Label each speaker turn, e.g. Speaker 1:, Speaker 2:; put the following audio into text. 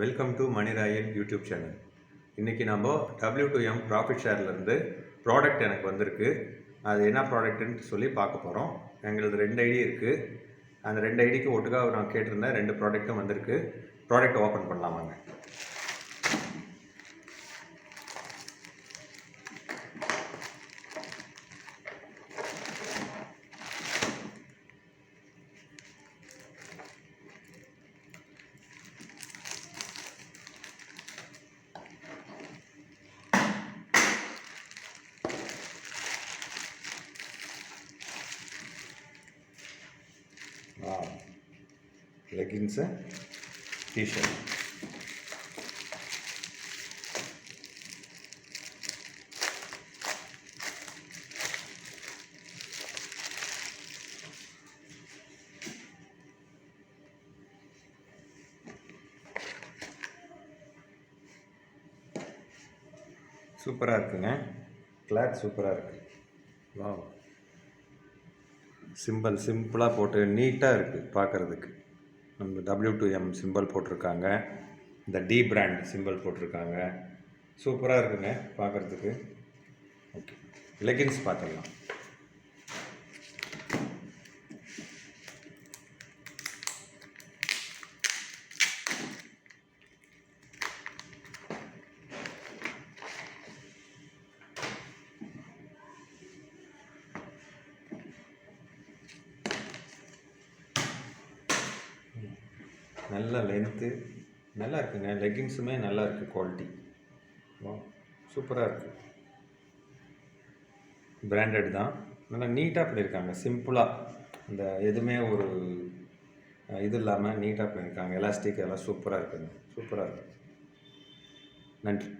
Speaker 1: Welcome to Manirayan YouTube channel இன்றைக்கி நம்ம W two M profit ஷேர்லேருந்து ப்ராடக்ட் எனக்கு வந்திருக்கு. அது என்ன ப்ராடக்ட்டுன்னு சொல்லி பார்க்க போகிறோம் எங்களது ரெண்டு ஐடி இருக்குது அந்த ரெண்டு ஐடிக்கு ஒட்டுக்காக நான் கேட்டிருந்தேன் ரெண்டு ப்ராடக்ட்டும் வந்திருக்கு. ப்ராடக்ட் ஓப்பன் பண்ணலாம் வாங்க லெகின்ஸு டிஷர்ட் சூப்பராக இருக்குங்க. கிளாத் சூப்பராக இருக்குது வா சிம்பிள் சிம்பிளாக போட்டு நீட்டாக இருக்குது பார்க்குறதுக்கு நம்ம டபிள்யூ டூ எம் சிம்பிள் போட்டிருக்காங்க. இந்த டி பிராண்ட் சிம்பிள் போட்டிருக்காங்க. சூப்பராக இருக்குங்க பார்க்குறதுக்கு ஓகே. லெகின்ஸ் பார்த்துடலாம். நல்ல லென்த்து நல்லா இருக்குங்க. லெகின்ஸுமே நல்லா இருக்குது குவாலிட்டி சூப்பராக இருக்குது பிராண்டட் தான். நல்லா நீட்டாக பண்ணியிருக்காங்க சிம்பிளாக இந்த எதுவுமே ஒரு இது இல்லாமல் நீட்டாக பண்ணியிருக்காங்க எலாஸ்டிக் எல்லாம் சூப்பராக இருக்குங்க. சூப்பராக இருக்குது நன்றி.